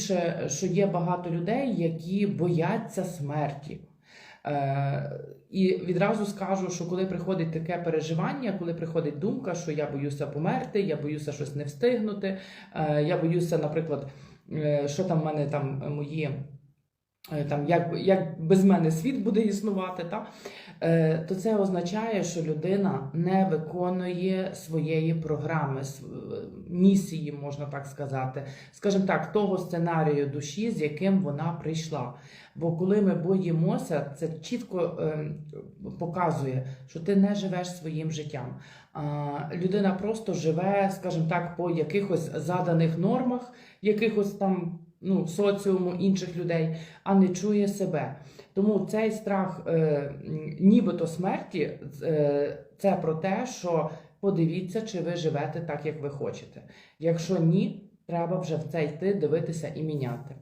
Ще, що є багато людей, які бояться смерті. Е, і відразу скажу, що коли приходить таке переживання, коли приходить думка, що я боюся померти, я боюся щось не встигнути, е, я боюся, наприклад, е, що там в мене там мої. Е, Там, як, як без мене світ буде існувати, та? Е, то це означає, що людина не виконує своєї програми, св- місії, можна так сказати, скажімо так, того сценарію душі, з яким вона прийшла. Бо коли ми боїмося, це чітко ем, показує, що ти не живеш своїм життям. Людина просто живе, скажімо так, по якихось заданих нормах, якихось там ну, соціуму інших людей, а не чує себе. Тому цей страх, е, нібито смерті, е, це про те, що подивіться, чи ви живете так, як ви хочете. Якщо ні, треба вже в це йти, дивитися і міняти.